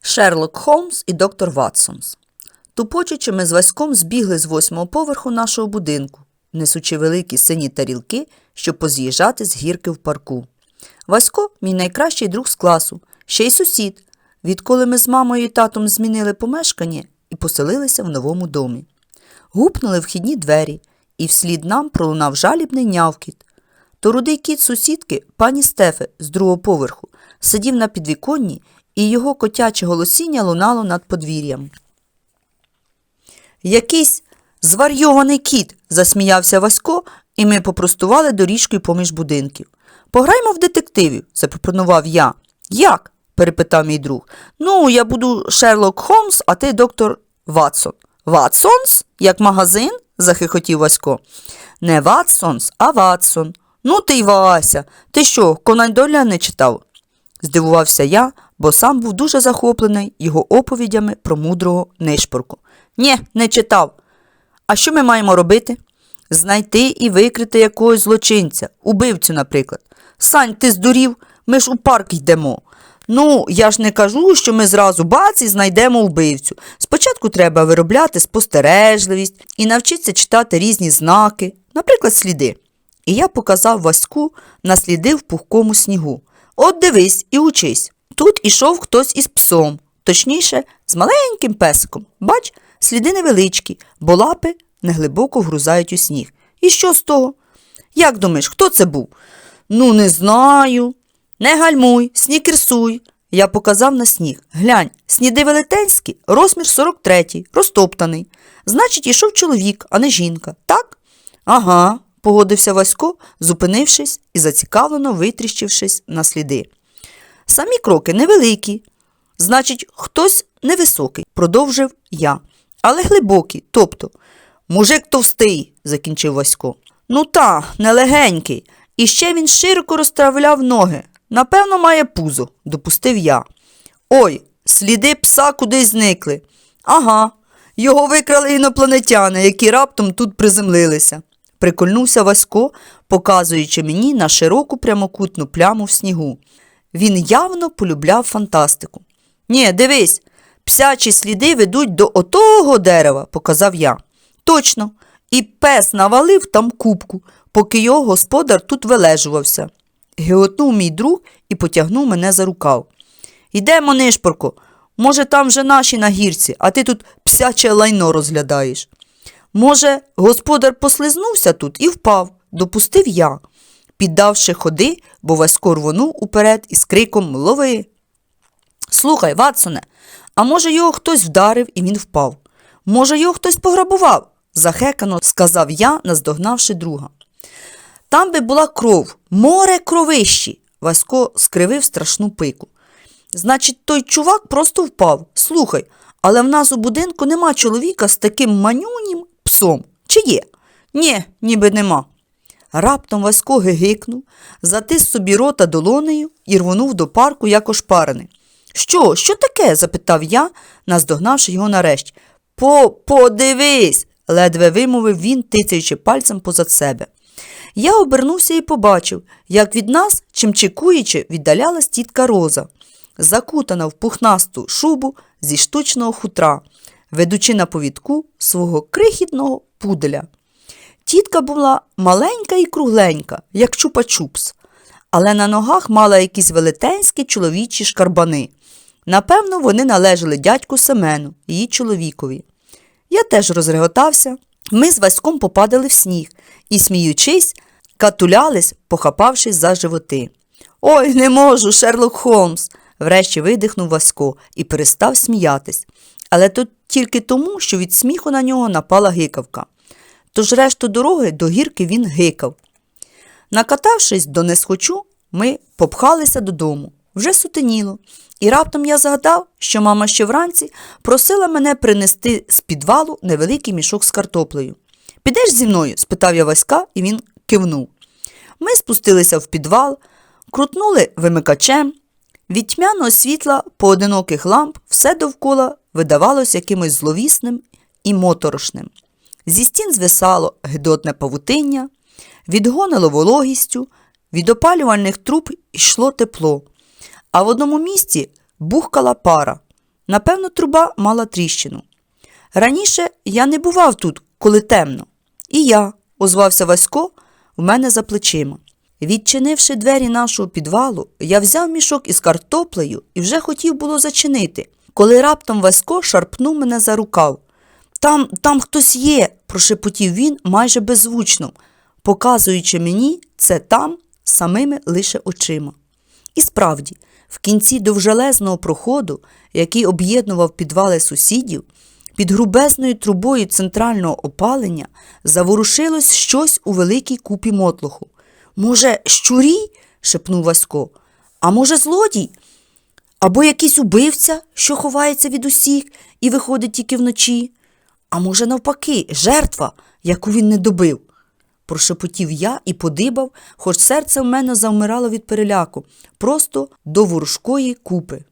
Шерлок Холмс і доктор Ватсонс. Тупочучи, ми з Васьком збігли з восьмого поверху нашого будинку, несучи великі сині тарілки, щоб поз'їжджати з гірки в парку. Васько мій найкращий друг з класу, ще й сусід, відколи ми з мамою і татом змінили помешкання і поселилися в новому домі. Гупнули вхідні двері, і вслід нам пролунав жалібний нявкіт. То рудий кіт сусідки, пані Стефе, з другого поверху, сидів на підвіконні, і його котяче голосіння лунало над подвір'ям. Якийсь зварйований кіт, засміявся Васько, і ми попростували доріжкою поміж будинків. Пограймо в детективів, запропонував я. Як? перепитав мій друг. Ну, я буду Шерлок Холмс, а ти доктор Ватсон. Ватсонс? Як магазин? захихотів Васько. Не Ватсонс, а Ватсон. Ну ти й Вася. Ти що, Конан Доля не читав? здивувався я, бо сам був дуже захоплений його оповідями про мудрого нишпорку. Нє, не читав. А що ми маємо робити? Знайти і викрити якогось злочинця, убивцю, наприклад. Сань, ти здурів, ми ж у парк йдемо. Ну, я ж не кажу, що ми зразу бац і знайдемо вбивцю. Спочатку треба виробляти спостережливість і навчитися читати різні знаки, наприклад, сліди. І я показав Ваську на сліди в пухкому снігу. От дивись і учись. Тут ішов хтось із псом, точніше, з маленьким песиком. Бач, сліди невеличкі, бо лапи неглибоко вгрузають у сніг. І що з того? Як думаєш, хто це був? Ну, не знаю. Не гальмуй, снікерсуй. Я показав на сніг. Глянь, сніди велетенські, розмір 43, розтоптаний. Значить, ішов чоловік, а не жінка, так? Ага, погодився Васько, зупинившись і зацікавлено витріщившись на сліди. Самі кроки невеликі. Значить, хтось невисокий, продовжив я, але глибокий, тобто, мужик товстий, закінчив Васько. Ну та, нелегенький. І ще він широко розставляв ноги. Напевно, має пузо, допустив я. Ой, сліди пса кудись зникли. Ага, його викрали інопланетяни, які раптом тут приземлилися. Прикольнувся Васько, показуючи мені на широку прямокутну пляму в снігу. Він явно полюбляв фантастику. Ні, дивись, псячі сліди ведуть до отого дерева, показав я. Точно, і пес навалив там кубку, поки його господар тут вилежувався. Геотнув мій друг і потягнув мене за рукав. Йдемо, нишпорко, може, там вже наші на гірці, а ти тут псяче лайно розглядаєш. Може, господар послизнувся тут і впав, допустив я, піддавши ходи, бо Васько рвонув уперед із криком Лови. Слухай, Ватсоне, а може, його хтось вдарив і він впав? Може, його хтось пограбував? захекано сказав я, наздогнавши друга. Там би була кров, море кровищі. Васько скривив страшну пику. Значить, той чувак просто впав. Слухай, але в нас у будинку нема чоловіка з таким манюнім псом. Чи є? Ні, ніби нема. Раптом Васько гигикнув, затис собі рота долонею і рвонув до парку, як ошпарений. Що, що таке? запитав я, наздогнавши його нарешті. По, подивись, ледве вимовив він, тицяючи пальцем позад себе. Я обернувся і побачив, як від нас, чимчикуючи, віддалялась тітка Роза, закутана в пухнасту шубу зі штучного хутра, ведучи на повідку свого крихітного пуделя. Тітка була маленька і кругленька, як чупа-чупс, але на ногах мала якісь велетенські чоловічі шкарбани. Напевно, вони належали дядьку Семену, її чоловікові. Я теж розреготався. Ми з Васьком попадали в сніг і, сміючись, катулялись, похапавшись за животи. Ой, не можу, Шерлок Холмс. врешті видихнув Васько і перестав сміятись. Але то тільки тому, що від сміху на нього напала гикавка. Тож решту дороги до гірки він гикав. Накатавшись до несхочу, ми попхалися додому. Вже сутеніло, і раптом я згадав, що мама ще вранці просила мене принести з підвалу невеликий мішок з картоплею. Підеш зі мною? спитав я Васька, і він кивнув. Ми спустилися в підвал, крутнули вимикачем. Від тьмяного світла поодиноких ламп все довкола видавалось якимось зловісним і моторошним. Зі стін звисало гидотне павутиння, відгонило вологістю, від опалювальних труб йшло тепло, а в одному місці бухкала пара. Напевно, труба мала тріщину. Раніше я не бував тут, коли темно. І я, озвався Васько, в мене за плечима. Відчинивши двері нашого підвалу, я взяв мішок із картоплею і вже хотів було зачинити, коли раптом Васько шарпнув мене за рукав. Там, там хтось є, прошепотів він майже беззвучно, показуючи мені це там самими лише очима. І справді, в кінці довжелезного проходу, який об'єднував підвали сусідів, під грубезною трубою центрального опалення заворушилось щось у великій купі мотлоху. Може, щурі? шепнув Васько. А може, злодій? Або якийсь убивця, що ховається від усіх і виходить тільки вночі? А може, навпаки, жертва, яку він не добив? Прошепотів я і подибав, хоч серце в мене завмирало від переляку, просто до ворожкої купи.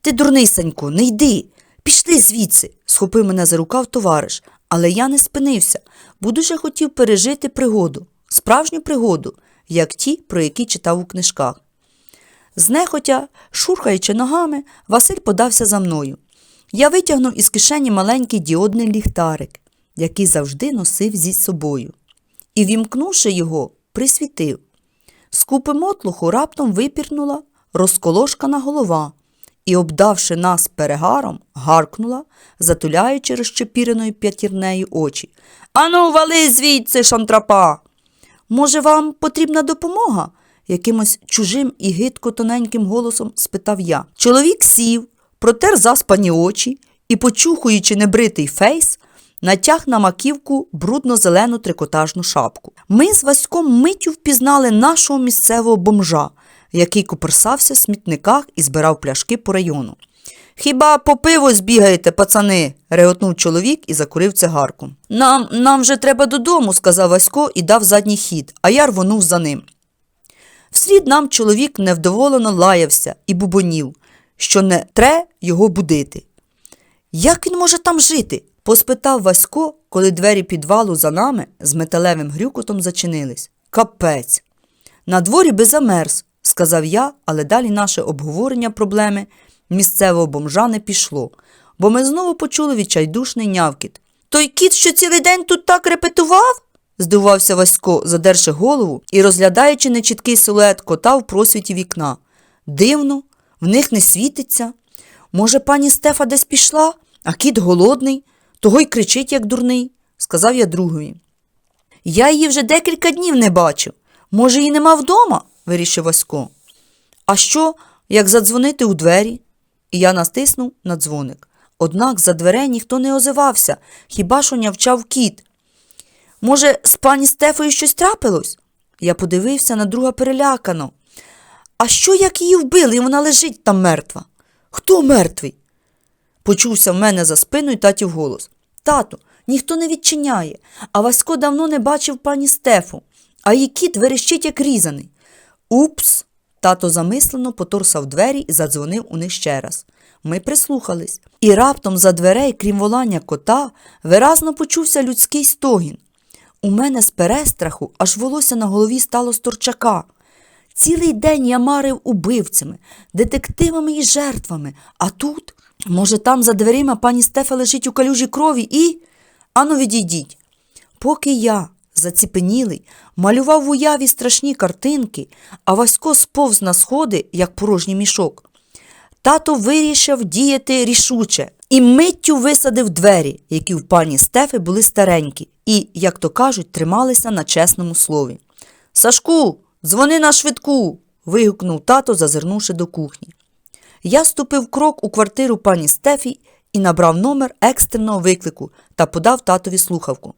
Ти, дурний Санько, не йди. Пішли звідси, схопив мене за рукав товариш, але я не спинився, бо дуже хотів пережити пригоду, справжню пригоду, як ті, про які читав у книжках. Знехотя, шурхаючи ногами, Василь подався за мною. Я витягнув із кишені маленький діодний ліхтарик, який завжди носив зі собою, і, вімкнувши його, присвітив. З купи мотлуху раптом випірнула розколошкана голова і, обдавши нас перегаром, гаркнула, затуляючи розчепіреною п'ятірнею очі. Ану, вали звідси, шантрапа! Може, вам потрібна допомога? якимось чужим і гидко тоненьким голосом спитав я. Чоловік сів, протер заспані очі і, почухуючи небритий фейс, натяг на маківку брудно-зелену трикотажну шапку. Ми з Васьком миттю впізнали нашого місцевого бомжа, який куперсався в смітниках і збирав пляшки по району. Хіба по пиво збігаєте, пацани? реготнув чоловік і закурив цигарку. Нам, нам вже треба додому, сказав Васько і дав задній хід, а я рвонув за ним. Вслід нам чоловік невдоволено лаявся і бубонів, що не тре його будити. Як він може там жити? поспитав Васько, коли двері підвалу за нами з металевим грюкотом зачинились. Капець. На дворі би замерз, сказав я, але далі наше обговорення проблеми місцевого бомжа не пішло, бо ми знову почули відчайдушний нявкіт. Той кіт, що цілий день тут так репетував? здивувався Васько, задерши голову і розглядаючи нечіткий силует кота в просвіті вікна. Дивно, в них не світиться. Може, пані Стефа десь пішла, а кіт голодний, того й кричить, як дурний, сказав я другові. Я її вже декілька днів не бачив. Може, її нема вдома? вирішив Васько. А що, як задзвонити у двері? І я настиснув на дзвоник. Однак за дверей ніхто не озивався, хіба що нявчав кіт. Може, з пані Стефою щось трапилось? Я подивився на друга перелякано. А що, як її вбили, і вона лежить там мертва? Хто мертвий? Почувся в мене за спиною татів голос. Тату, ніхто не відчиняє, а Васько давно не бачив пані Стефу, а її кіт верещить, як різаний. Упс. Тато замислено поторсав двері і задзвонив у них ще раз. Ми прислухались, і раптом за дверей, крім волання кота, виразно почувся людський стогін. У мене з перестраху аж волосся на голові стало з торчака. Цілий день я марив убивцями, детективами і жертвами, а тут, може, там за дверима пані Стефа лежить у калюжі крові і. Ану, відійдіть. Поки я, заціпенілий, малював в уяві страшні картинки, а Васько сповз на сходи, як порожній мішок. Тато вирішив діяти рішуче і миттю висадив двері, які в пані Стефи були старенькі і, як то кажуть, трималися на чесному слові. Сашку, дзвони на швидку. вигукнув тато, зазирнувши до кухні. Я ступив крок у квартиру пані Стефі і набрав номер екстреного виклику та подав татові слухавку.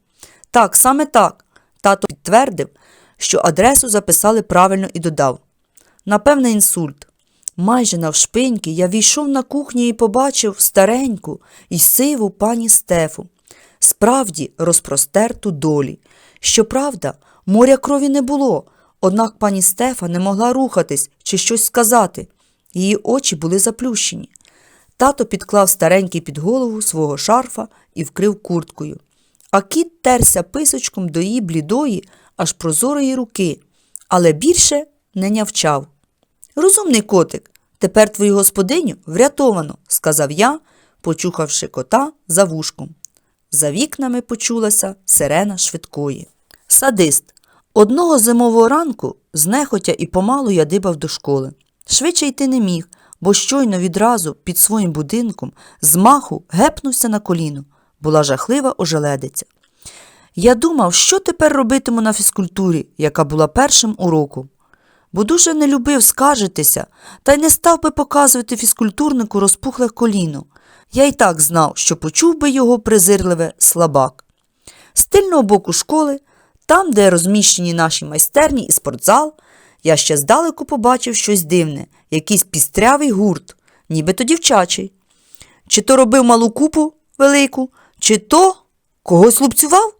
Так, саме так. Тато підтвердив, що адресу записали правильно і додав. Напевне, інсульт. Майже навшпиньки я війшов на кухню і побачив стареньку і сиву пані Стефу, справді розпростерту долі. Щоправда, моря крові не було, однак пані Стефа не могла рухатись чи щось сказати. Її очі були заплющені. Тато підклав старенький під голову свого шарфа і вкрив курткою. А кіт терся писочком до її блідої, аж прозорої руки, але більше не нявчав. Розумний котик, Тепер твою господиню врятовано, сказав я, почухавши кота за вушком. За вікнами почулася сирена швидкої. Садист. Одного зимового ранку знехотя і помалу я дибав до школи. Швидше йти не міг, бо щойно відразу під своїм будинком з маху гепнувся на коліно. Була жахлива ожеледиця. Я думав, що тепер робитиму на фізкультурі, яка була першим уроком. Бо дуже не любив скаржитися та й не став би показувати фізкультурнику розпухле коліно. Я й так знав, що почув би його презирливе слабак. З тильного боку школи, там, де розміщені наші майстерні і спортзал, я ще здалеку побачив щось дивне, якийсь пістрявий гурт, нібито дівчачий. Чи то робив малу купу велику, чи то когось лупцював?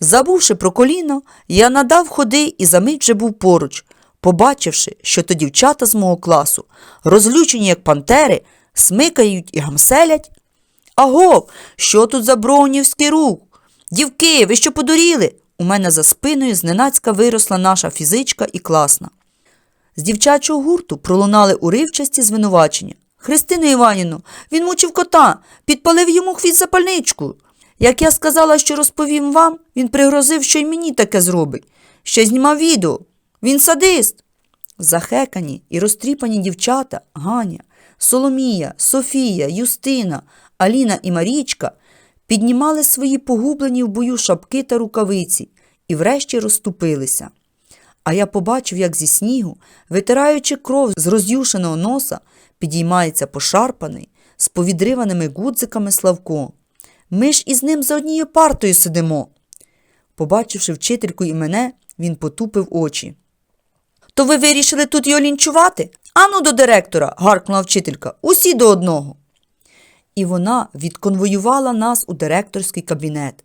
Забувши про коліно, я надав ходи і за мить вже був поруч, побачивши, що то дівчата з мого класу, розлючені, як пантери, смикають і гамселять. Агов, що тут за броунівський рух? Дівки, ви що подуріли? У мене за спиною зненацька виросла наша фізичка і класна. З дівчачого гурту пролунали уривчасті звинувачення. Христина Іванівну, він мучив кота, підпалив йому хвіст запальничку. Як я сказала, що розповім вам, він пригрозив, що й мені таке зробить. Ще знімав відео. Він садист. Захекані і розтріпані дівчата Ганя, Соломія, Софія, Юстина, Аліна і Марічка піднімали свої погублені в бою шапки та рукавиці і врешті розступилися. А я побачив, як зі снігу, витираючи кров з роз'юшеного носа, підіймається пошарпаний, з повідриваними гудзиками Славко. Ми ж із ним за однією партою сидимо. Побачивши вчительку і мене, він потупив очі. То ви вирішили тут його лінчувати? Ану до директора, гаркнула вчителька, усі до одного. І вона відконвоювала нас у директорський кабінет.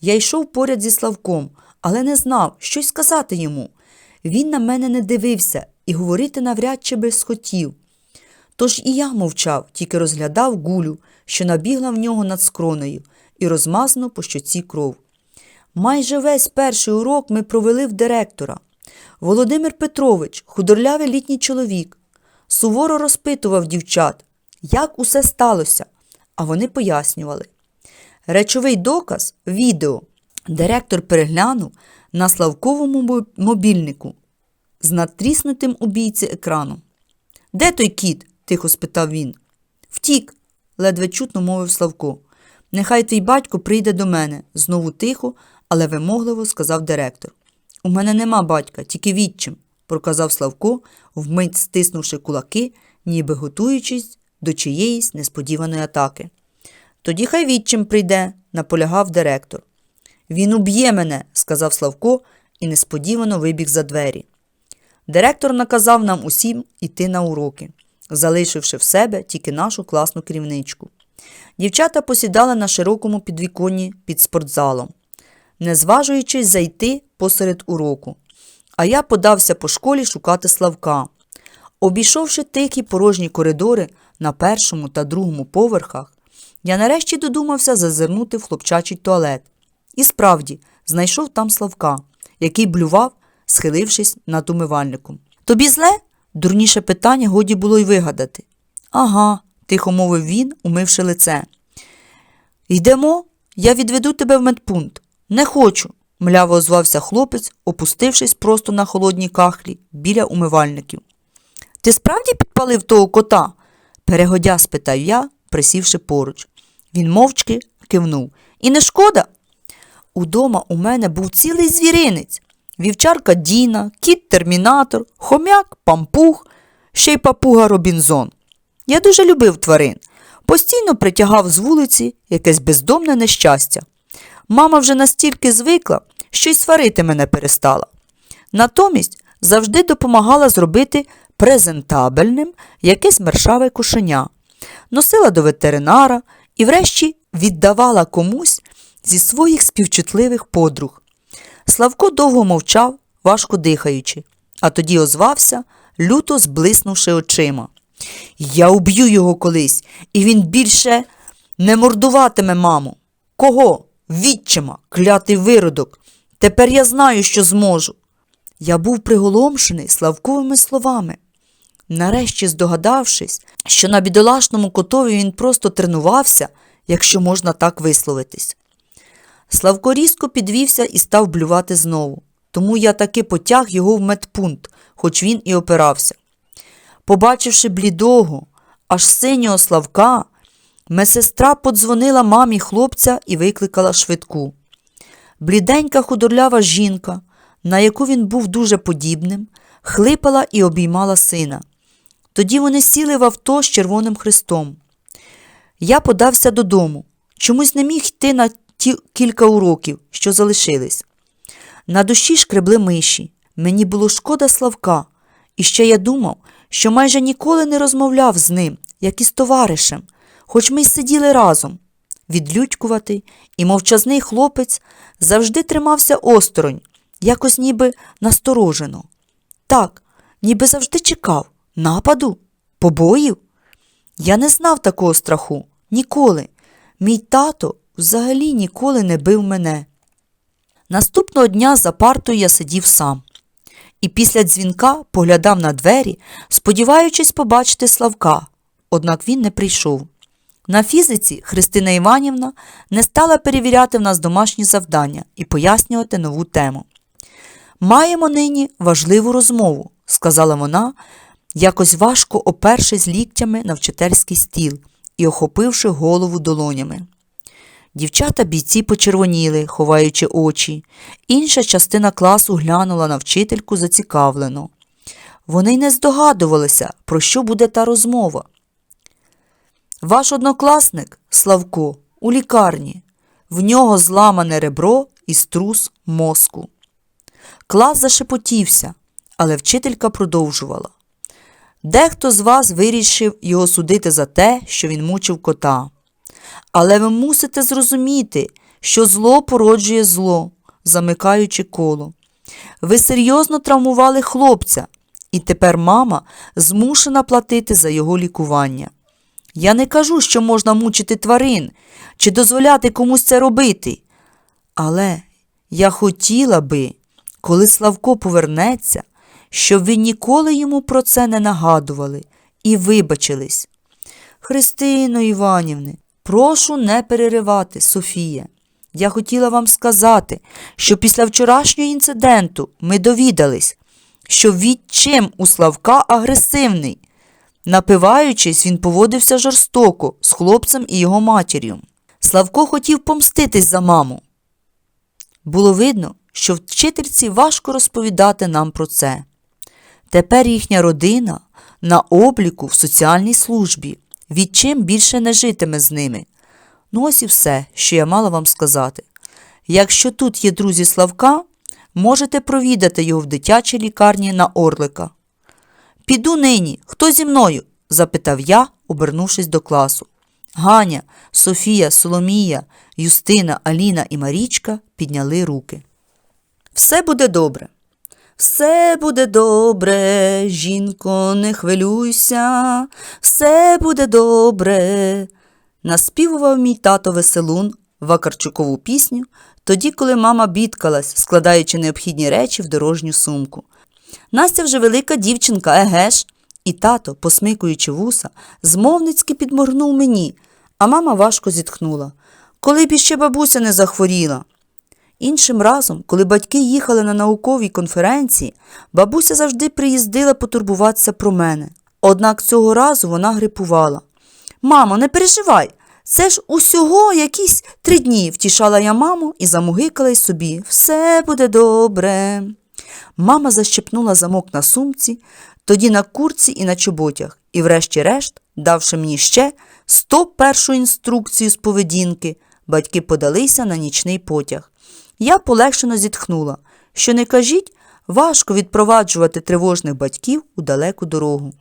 Я йшов поряд зі Славком, але не знав, що й сказати йому. Він на мене не дивився і говорити навряд чи би схотів. Тож і я мовчав, тільки розглядав гулю, що набігла в нього над скронею, і розмазано по щоці кров. Майже весь перший урок ми провели в директора. Володимир Петрович, худорлявий літній чоловік, суворо розпитував дівчат, як усе сталося, а вони пояснювали. Речовий доказ відео директор переглянув на Славковому мобільнику з надтріснутим у бійці екраном. Де той кіт? тихо спитав він. Втік, ледве чутно мовив Славко. Нехай твій батько прийде до мене, знову тихо, але вимогливо сказав директор. У мене нема батька, тільки відчим, проказав Славко, вмить стиснувши кулаки, ніби готуючись до чиєїсь несподіваної атаки. Тоді хай відчим прийде, наполягав директор. Він уб'є мене, сказав Славко і несподівано вибіг за двері. Директор наказав нам усім іти на уроки, залишивши в себе тільки нашу класну керівничку. Дівчата посідали на широкому підвіконні під спортзалом, не зважуючись зайти посеред уроку. А я подався по школі шукати Славка. Обійшовши тихі порожні коридори на першому та другому поверхах, я нарешті додумався зазирнути в хлопчачий туалет. І справді знайшов там Славка, який блював, схилившись над умивальником. Тобі зле? Дурніше питання годі було й вигадати. Ага, тихо мовив він, умивши лице. Йдемо, я відведу тебе в медпункт. Не хочу, мляво озвався хлопець, опустившись просто на холодній кахлі біля умивальників. Ти справді підпалив того кота? Перегодя спитав я, присівши поруч. Він мовчки кивнув. І не шкода? Удома у мене був цілий звіринець. Вівчарка Діна, кіт Термінатор, хомяк, пампух, ще й папуга Робінзон. Я дуже любив тварин. Постійно притягав з вулиці якесь бездомне нещастя. Мама вже настільки звикла, що й сварити мене перестала. Натомість завжди допомагала зробити презентабельним якесь мершаве кошеня, носила до ветеринара і врешті віддавала комусь зі своїх співчутливих подруг. Славко довго мовчав, важко дихаючи, а тоді озвався, люто зблиснувши очима. Я уб'ю його колись, і він більше не мордуватиме маму. Кого? Відчима, клятий виродок. Тепер я знаю, що зможу. Я був приголомшений Славковими словами. Нарешті здогадавшись, що на бідолашному котові він просто тренувався, якщо можна так висловитись. Славко різко підвівся і став блювати знову, тому я таки потяг його в медпункт, хоч він і опирався. Побачивши блідого, аж синього Славка, медсестра подзвонила мамі хлопця і викликала швидку. Бліденька худорлява жінка, на яку він був дуже подібним, хлипала і обіймала сина. Тоді вони сіли в авто з Червоним Христом. Я подався додому. Чомусь не міг йти на ті кілька уроків, що залишились. На душі шкребли миші. Мені було шкода Славка, і ще я думав, що майже ніколи не розмовляв з ним, як із товаришем, хоч ми й сиділи разом. Відлюдькуватий і мовчазний хлопець завжди тримався осторонь, якось ніби насторожено. Так, ніби завжди чекав нападу, побоїв. Я не знав такого страху ніколи. Мій тато взагалі ніколи не бив мене. Наступного дня за партою я сидів сам. І після дзвінка поглядав на двері, сподіваючись побачити Славка, однак він не прийшов. На фізиці Христина Іванівна не стала перевіряти в нас домашні завдання і пояснювати нову тему. Маємо нині важливу розмову, сказала вона, якось важко опершись ліктями на вчительський стіл і охопивши голову долонями. Дівчата бійці почервоніли, ховаючи очі. Інша частина класу глянула на вчительку зацікавлено. Вони й не здогадувалися, про що буде та розмова. Ваш однокласник, Славко, у лікарні. В нього зламане ребро і струс мозку. Клас зашепотівся, але вчителька продовжувала. Дехто з вас вирішив його судити за те, що він мучив кота. Але ви мусите зрозуміти, що зло породжує зло, замикаючи коло. Ви серйозно травмували хлопця, і тепер мама змушена платити за його лікування. Я не кажу, що можна мучити тварин чи дозволяти комусь це робити. Але я хотіла би, коли Славко повернеться, щоб ви ніколи йому про це не нагадували і вибачились. Христино Іванівне, прошу не переривати, Софія. Я хотіла вам сказати, що після вчорашнього інциденту ми довідались, що відчим у Славка агресивний. Напиваючись, він поводився жорстоко з хлопцем і його матір'ю. Славко хотів помститись за маму. Було видно, що вчительці важко розповідати нам про це. Тепер їхня родина на обліку в соціальній службі, відчим більше не житиме з ними. Ну ось і все, що я мала вам сказати. Якщо тут є друзі Славка, можете провідати його в дитячій лікарні на Орлика. Піду нині. Хто зі мною? запитав я, обернувшись до класу. Ганя, Софія, Соломія, Юстина, Аліна і Марічка підняли руки. Все буде добре. Все буде добре, жінко, не хвилюйся, все буде добре. Наспівував мій тато веселун Вакарчукову пісню, тоді, коли мама бідкалась, складаючи необхідні речі в дорожню сумку. Настя вже велика дівчинка, еге ж. І тато, посмикуючи вуса, змовницьки підморгнув мені, а мама важко зітхнула. Коли б іще бабуся не захворіла. Іншим разом, коли батьки їхали на науковій конференції, бабуся завжди приїздила потурбуватися про мене. Однак цього разу вона грипувала. Мамо, не переживай, це ж усього якісь три дні, втішала я маму і замугикала й собі. Все буде добре. Мама защепнула замок на сумці, тоді на курці і на чоботях, і, врешті-решт, давши мені ще 101 інструкцію з поведінки, батьки подалися на нічний потяг. Я полегшено зітхнула, що не кажіть, важко відпроваджувати тривожних батьків у далеку дорогу.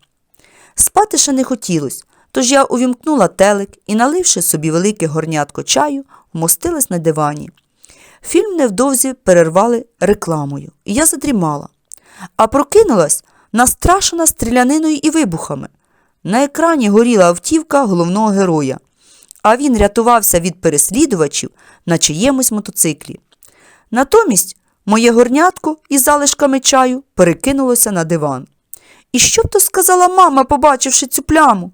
Спати ще не хотілось, тож я увімкнула телек і, наливши собі велике горнятко чаю, вмостилась на дивані. Фільм невдовзі перервали рекламою, і я задрімала, а прокинулась настрашена стріляниною і вибухами. На екрані горіла автівка головного героя, а він рятувався від переслідувачів на чиємусь мотоциклі. Натомість моє горнятко із залишками чаю перекинулося на диван. І що б то сказала мама, побачивши цю пляму?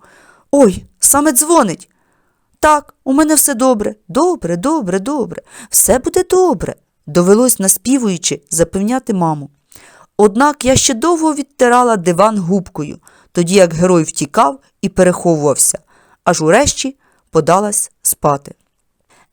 Ой, саме дзвонить. Так, у мене все добре. Добре, добре, добре. Все буде добре. Довелось наспівуючи запевняти маму. Однак я ще довго відтирала диван губкою, тоді як герой втікав і переховувався, аж урешті подалась спати.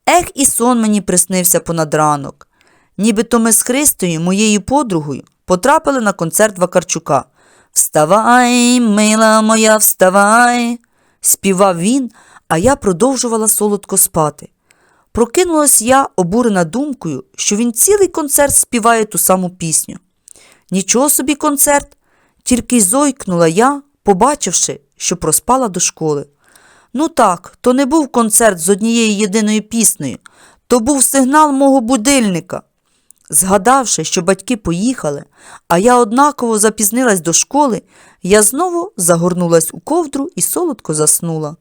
Ех, і сон мені приснився понад ранок. Нібито ми з Христою, моєю подругою, потрапили на концерт Вакарчука. Вставай, мила моя, вставай, співав він, а я продовжувала солодко спати. Прокинулась я, обурена думкою, що він цілий концерт співає ту саму пісню. Нічого собі концерт, тільки й зойкнула я, побачивши, що проспала до школи. Ну так, то не був концерт з однією єдиною піснею, то був сигнал мого будильника. Згадавши, що батьки поїхали, а я однаково запізнилась до школи, я знову загорнулась у ковдру і солодко заснула.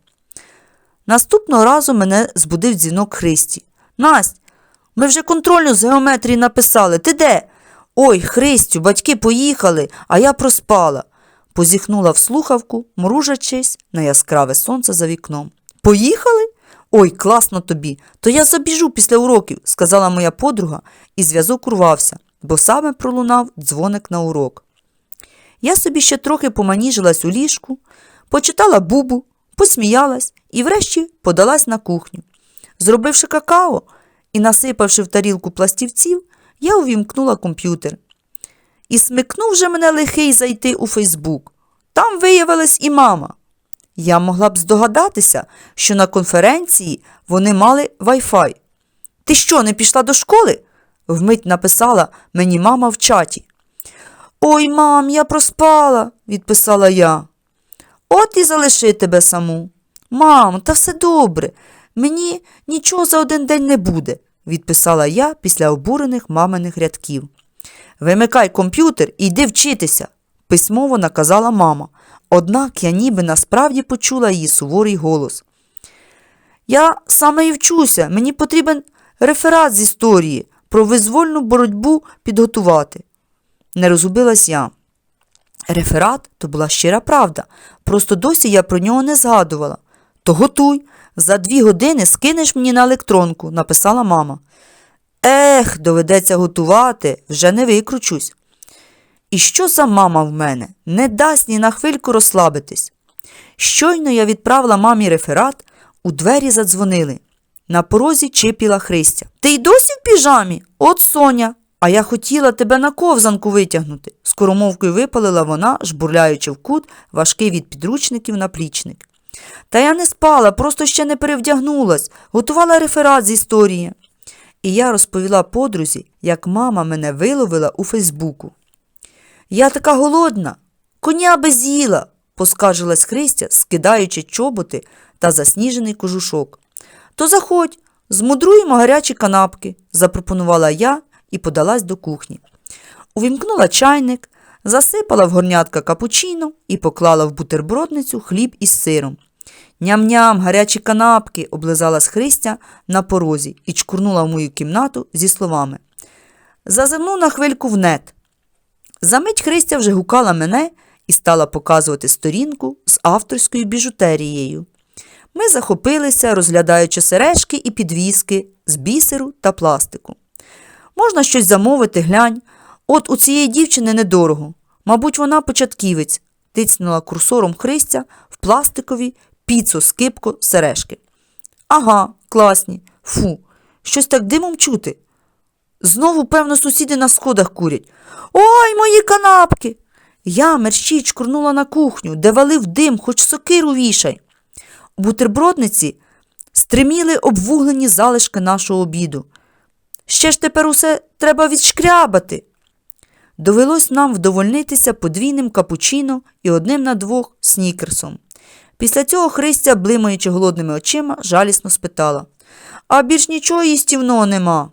Наступного разу мене збудив дзвінок Христі. Насть, ми вже контрольну з геометрії написали. Ти де? Ой, Христю, батьки поїхали, а я проспала. Позіхнула в слухавку, мружачись на яскраве сонце за вікном. Поїхали? Ой, класно тобі. То я забіжу після уроків, сказала моя подруга, і зв'язок урвався, бо саме пролунав дзвоник на урок. Я собі ще трохи поманіжилась у ліжку, почитала бубу, посміялась і врешті подалась на кухню. Зробивши какао і насипавши в тарілку пластівців, я увімкнула комп'ютер. І смикнув же мене лихий зайти у Фейсбук. Там виявилась і мама. Я могла б здогадатися, що на конференції вони мали Wi-Fi. Ти що, не пішла до школи? вмить написала мені мама в чаті. Ой, мам, я проспала, відписала я. От і залиши тебе саму. Мам, та все добре. Мені нічого за один день не буде, відписала я після обурених маминих рядків. Вимикай комп'ютер і йди вчитися, письмово наказала мама. Однак я ніби насправді почула її суворий голос. Я саме і вчуся, мені потрібен реферат з історії про визвольну боротьбу підготувати. Не розгубилась я. Реферат то була щира правда, просто досі я про нього не згадувала. То готуй, за дві години скинеш мені на електронку, написала мама. Ех, доведеться готувати, вже не викручусь. І що за мама в мене? Не дасть ні на хвильку розслабитись. Щойно я відправила мамі реферат, у двері задзвонили. На порозі чипіла Христя. Ти й досі в піжамі? От Соня. А я хотіла тебе на ковзанку витягнути. Скоромовкою випалила вона, жбурляючи в кут важкий від підручників наплічник. Та я не спала, просто ще не перевдягнулась, готувала реферат з історії. І я розповіла подрузі, як мама мене виловила у Фейсбуку. Я така голодна, коня би з'їла, поскаржилась Христя, скидаючи чоботи та засніжений кожушок. То заходь, змудруємо гарячі канапки, запропонувала я і подалась до кухні. Увімкнула чайник, засипала в горнятка капучино і поклала в бутербродницю хліб із сиром. Ням-ням, гарячі канапки, облизалась Христя на порозі і чкурнула в мою кімнату зі словами. Зазирну на хвильку в нет. Замить Христя вже гукала мене і стала показувати сторінку з авторською біжутерією. Ми захопилися, розглядаючи сережки і підвіски з бісеру та пластику. Можна щось замовити, глянь. От у цієї дівчини недорого. Мабуть, вона початківець, тицнула курсором Христя в пластикові піцу скипко сережки. Ага, класні. Фу, щось так димом чути. Знову, певно, сусіди на сходах курять. Ой, мої канапки. Я мерщій чкурнула на кухню, де валив дим, хоч сокиру вішай. У бутербродниці стриміли обвуглені залишки нашого обіду. Ще ж тепер усе треба відшкрябати. Довелось нам вдовольнитися подвійним капучино і одним на двох снікерсом. Після цього Христя, блимаючи голодними очима, жалісно спитала А більш нічого їстівного нема.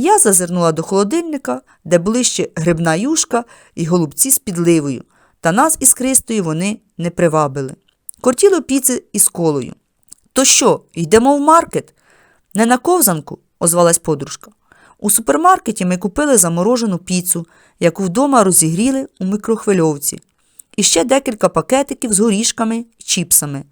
Я зазирнула до холодильника, де були ще грибна юшка і голубці з підливою, та нас із Христою вони не привабили. Кортіло піци із колою. То що, йдемо в маркет? Не на ковзанку, озвалась подружка. У супермаркеті ми купили заморожену піцу, яку вдома розігріли у микрохвильовці. і ще декілька пакетиків з горішками і чіпсами.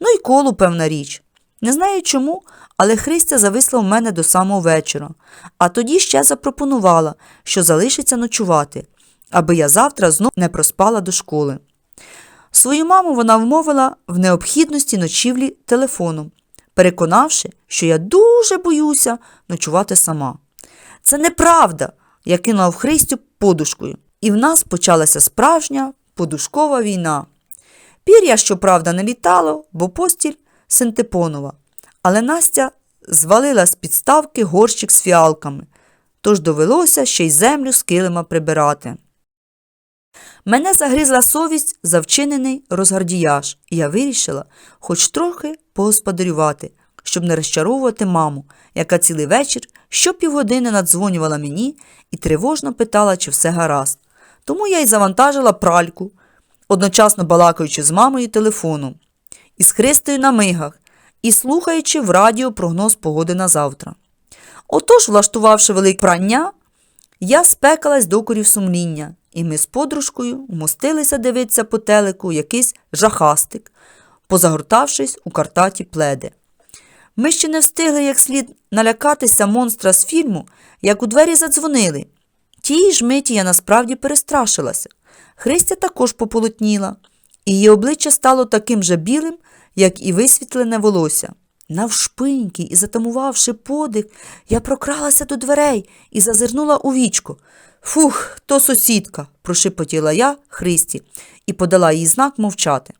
Ну і колу, певна річ. Не знаю чому, але Христя зависла в мене до самого вечора, а тоді ще запропонувала, що залишиться ночувати, аби я завтра знов не проспала до школи. Свою маму вона вмовила в необхідності ночівлі телефоном, переконавши, що я дуже боюся ночувати сама. Це неправда, я кинула в Христю подушкою, і в нас почалася справжня подушкова війна. Пір'я, щоправда, не літало, бо постіль синтепонова, але Настя звалила з підставки горщик з фіалками, тож довелося ще й землю з килима прибирати. Мене загризла совість за вчинений розгардіяж, і я вирішила хоч трохи погосподарювати, щоб не розчаровувати маму, яка цілий вечір щопівгодини надзвонювала мені і тривожно питала, чи все гаразд. Тому я й завантажила пральку, одночасно балакаючи з мамою телефоном, із Христою на мигах і слухаючи в радіо прогноз погоди на завтра. Отож, влаштувавши велике прання, я спекалась докорів сумління, і ми з подружкою вмостилися дивитися по телеку якийсь жахастик, позагортавшись у картаті пледи. Ми ще не встигли як слід налякатися монстра з фільму, як у двері задзвонили. Тієї ж миті я насправді перестрашилася. Христя також пополотніла, і її обличчя стало таким же білим, як і висвітлене волосся. Навшпиньки і затамувавши подих, я прокралася до дверей і зазирнула у вічко. Фух, то сусідка, прошепотіла я Христі і подала їй знак мовчати.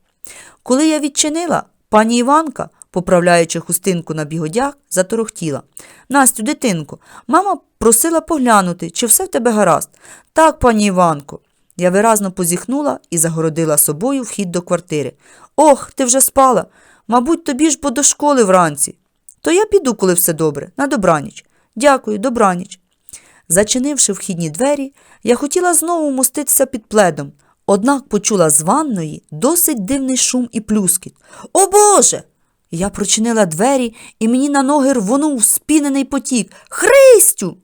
Коли я відчинила, пані Іванка, поправляючи хустинку на бігодяг, заторохтіла. Настю, дитинко, мама просила поглянути, чи все в тебе гаразд. Так, пані Іванко. Я виразно позіхнула і загородила собою вхід до квартири. Ох, ти вже спала. Мабуть, тобі ж бо до школи вранці. То я піду, коли все добре, на добраніч. Дякую, добраніч. Зачинивши вхідні двері, я хотіла знову моститися під пледом, однак почула з ванної досить дивний шум і плюскіт. О Боже! Я прочинила двері, і мені на ноги рвонув спінений потік. Христю!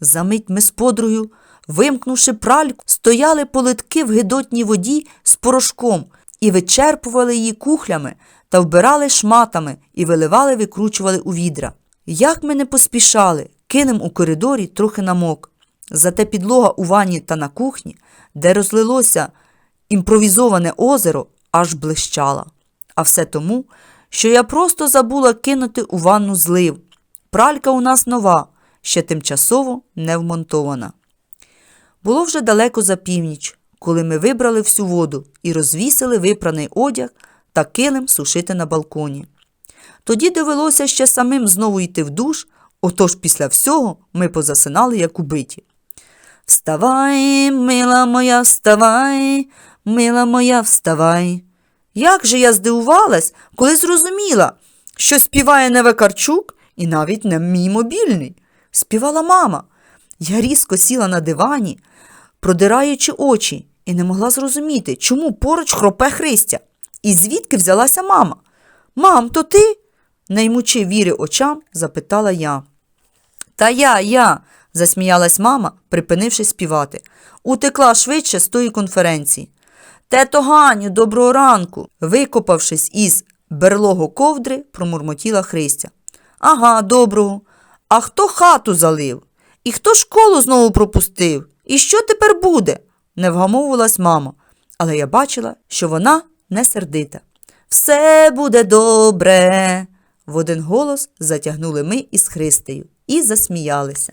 Замить ми з подругою, вимкнувши пральку, стояли политки в гидотній воді з порошком і вичерпували її кухлями та вбирали шматами і виливали, викручували у відра. Як ми не поспішали, кинем у коридорі трохи намок. Зате підлога у ванні та на кухні, де розлилося імпровізоване озеро, аж блищала. А все тому, що я просто забула кинути у ванну злив. Пралька у нас нова, ще тимчасово не вмонтована. Було вже далеко за північ, коли ми вибрали всю воду і розвісили випраний одяг та килим сушити на балконі. Тоді довелося ще самим знову йти в душ, отож після всього ми позасинали, як убиті. Вставай, мила моя, вставай, мила моя, вставай. Як же я здивувалась, коли зрозуміла, що співає не Векарчук і навіть не мій мобільний. Співала мама. Я різко сіла на дивані, продираючи очі, і не могла зрозуміти, чому поруч хропе Христя. І звідки взялася мама? Мам, то ти? не ймучи віри очам, запитала я. Та я, я, засміялась мама, припинивши співати. Утекла швидше з тої конференції. Тето Ганю, доброго ранку. Викопавшись із берлого ковдри, промурмотіла Христя. Ага, доброго. А хто хату залив? І хто школу знову пропустив? І що тепер буде? не вгамовувалась мама, але я бачила, що вона не сердита. Все буде добре. В один голос затягнули ми із Христею і засміялися.